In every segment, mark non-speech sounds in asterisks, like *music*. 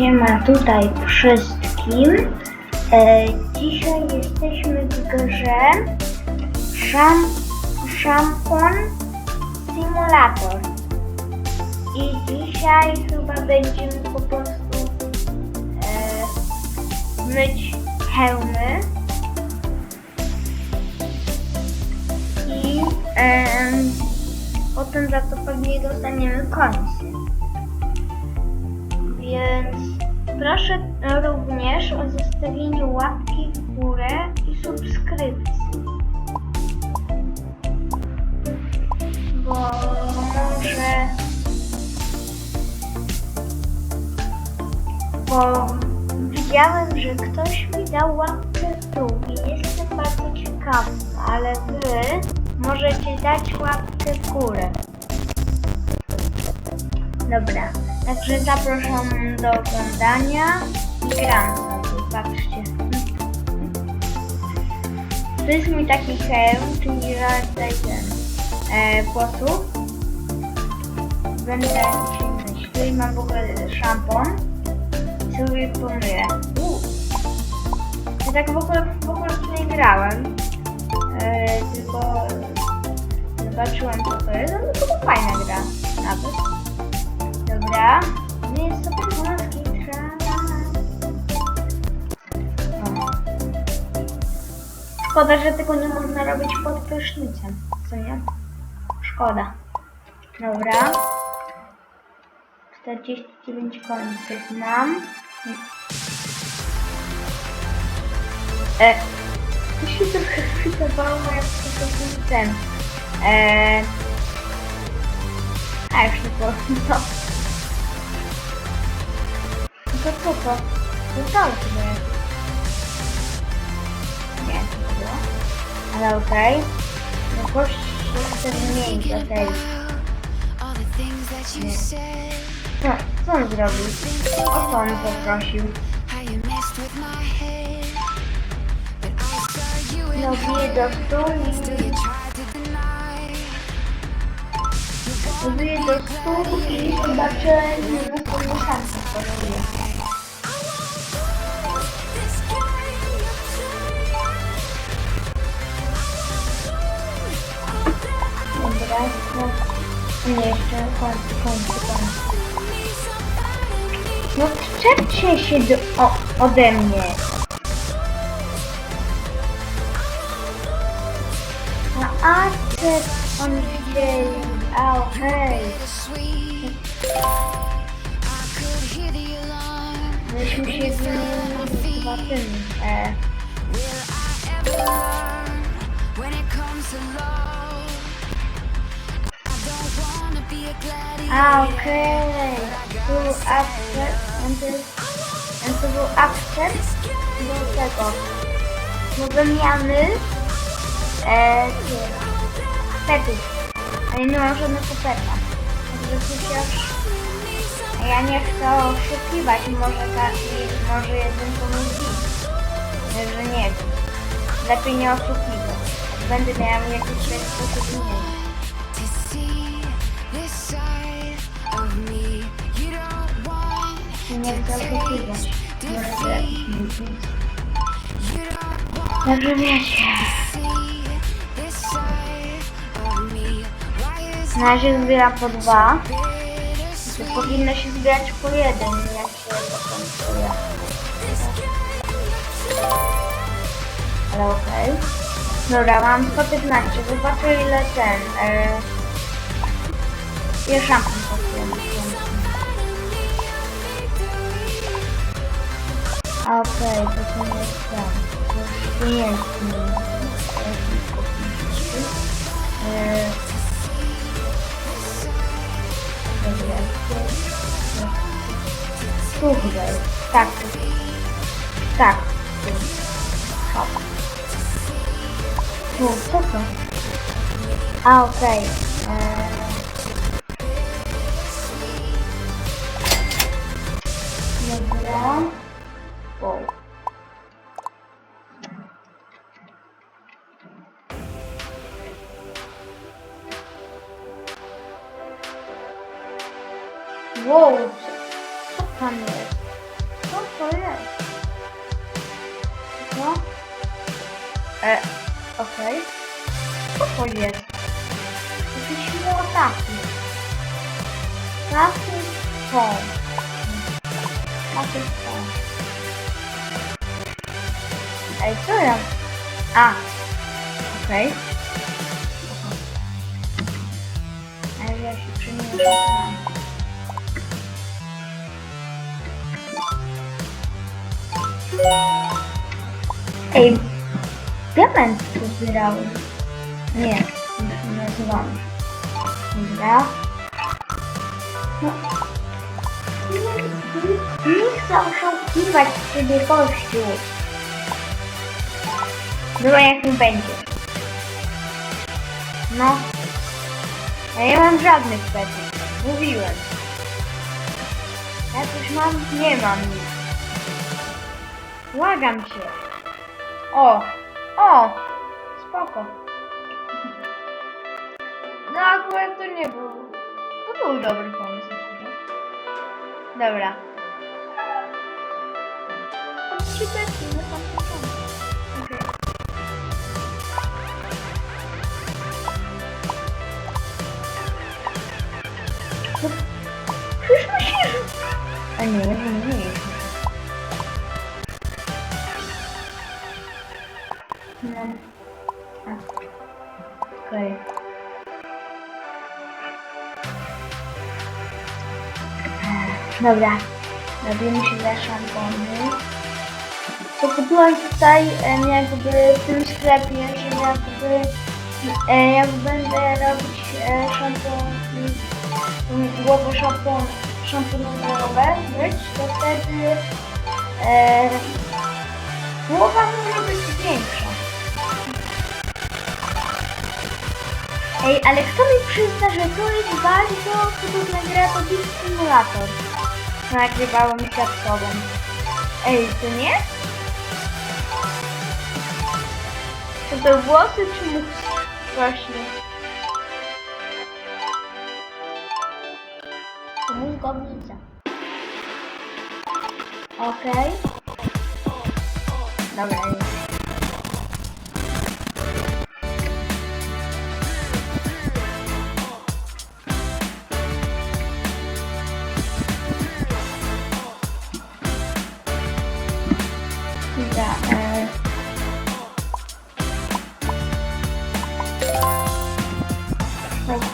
Siema tutaj wszystkim. E, dzisiaj jesteśmy w grze Szam, Szampon Simulator. I dzisiaj chyba będziemy po prostu e, myć hełmy. I em, potem za to pewnie dostaniemy komisję. Więc proszę również o zostawienie łapki w górę i subskrypcji. Bo może. Bo widziałem, że ktoś mi dał łapkę w dół i jestem bardzo ciekawy, ale wy możecie dać łapkę w górę. Dobra, także zapraszam do oglądania i gram patrzcie. To jest mój taki hełm, czyli tutaj ten e, płotu. Będę dzisiaj myć. Tutaj mam w ogóle szampon i sobie pomyję. U. Ja tak w ogóle, w ogóle nie grałem, e, tylko zobaczyłem co to jest, no to fajna gra nawet. Dobra. Jest sobie włoski Szkoda, że tego nie można robić pod prysznicem. Co nie? Szkoda. Dobra. 49 końców mam. E, to się trochę wydawało jak to był ten. E, a już nie było. No. No to co to? To cały chyba jest. Nie, to nie było. Ale okej. No gość się chce wymienić, okej. All the things that you Nie. said, No, co on zrobił? O co on poprosił? how you messed with my head. But I saw you No, in bije do stół still you tried to deny. i... Bije do stół i zobaczę, że na pewno szansę Dobra, no. Nie, jeszcze kończy, kończy, kończy. No czepcie się do, o, ode mnie. A Arce on widzieli. A okej. sweet. I could hear the alarm. Myśmy się wymienili chyba tym. E, Will I ever learn when it comes to love? A a okej. Upset. On to był upset do tego. Do wymiany e, petów. Ale nie mam żadnego peta. Chociaż a ja nie chcę oszukiwać. Może taki, może jeden pomógł. Że nie wiem. Lepiej nie oszukiwać. Będę miał jakiś sposób nie. Nie oszukiwać. Może Także wiecie. Na razie zbiera po dwa. To powinno się zbierać po jeden, jak się pokończuje. Ale okej. Dobra, mam 115. Zobaczę ile ten. E, ile szampon pieniędzy nie e, Dobra, tu chyba jest. Tak. Tak. Tu. Hop. Tu, co Wow, co, co tam jest? to jest? Co? E, okej. Co to jest? Jakieś młotaki. Takie są. Takie są. Ej, co ja? A. Okej. Ale ja się przyjmuję. Ej, diament tu zbierałem. Nie, nie nazywam. Dobra. No. Nie, nie chcę oszukiwać siebie kościół. Dobra, jak mi będzie. No. Ja nie mam żadnych petów. Mówiłem. Ja coś mam? Nie mam nic. Błagam cię. O! O! Spoko. No akurat to nie był... To był dobry pomysł. Dobra. Trzy. Okej. No, Przecież musisz... A nie, nie, nie, No. Dobra. Robimy się za szampony. To kupiłam tutaj jakby w tym sklepie, że jakby jak będę robić szampon, głowy szampon, szamponowe być, to wtedy e, głowa może być większa. Ej, ale kto mi przyzna, że to jest bardzo cudowna gra, to Beat Simulator. Nagrywałem tobą. Ej, to nie? To to włosy czy mózg? Właśnie. To mózgownica. Okej. Dobra, już.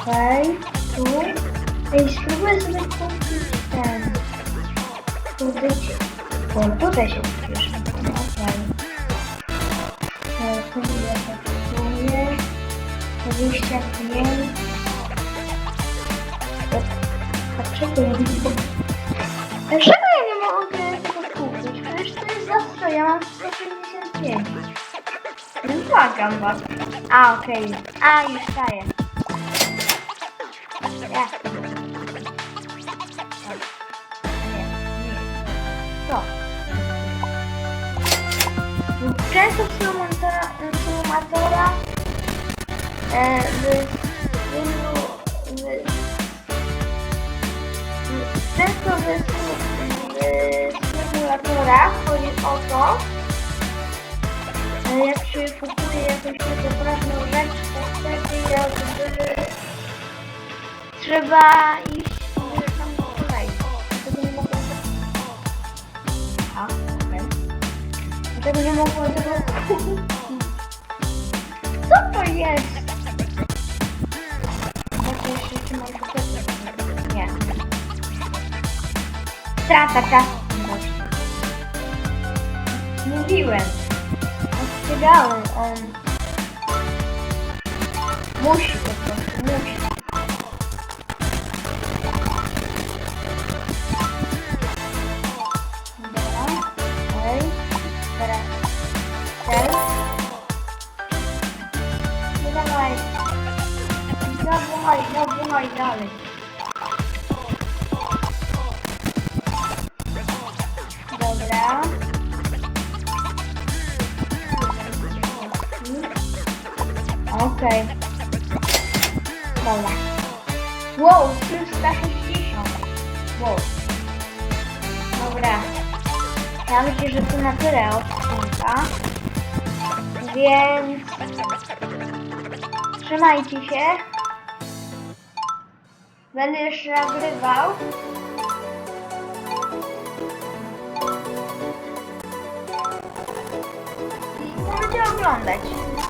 Okej, tu. Ej, spróbuję sobie kupić ten. Kupić. O, tutaj się wpiszę. Okej. E, Tu ja zapisuję. 25. Dlaczego ja nie mogę? Dlaczego ja nie mogę tego kupić? Przecież to jest za 100, ja mam 155. No błagam was. A, okej. A, już daję. Ja. Nie. To. Często symulatora e, w wielu w, Często w, symulatorach chodzi o to, że jak się kupuje jakąś ważną rzecz, to wtedy jakby trzeba iść po kolei. Dlatego nie mogę A, okej. Nie tego kupić. *laughs* Co to jest? Nie. Strata czasu. Mówiłem. Ostrzegałem, on musi po prostu, musi. Dawaj, dalej. Dobra. Okej. Dobra. Wow, 360. Wow. Dobra. Ja myślę, że to na tyle odcinka. Więc trzymajcie się. Będę jeszcze nagrywał. I możecie oglądać.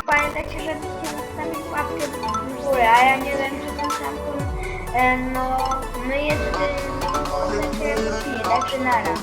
Pamiętajcie, żebyście zostawili łapkę w górę, a ja nie wiem, czy ten sam e, no, no jest, no, możecie, także nara.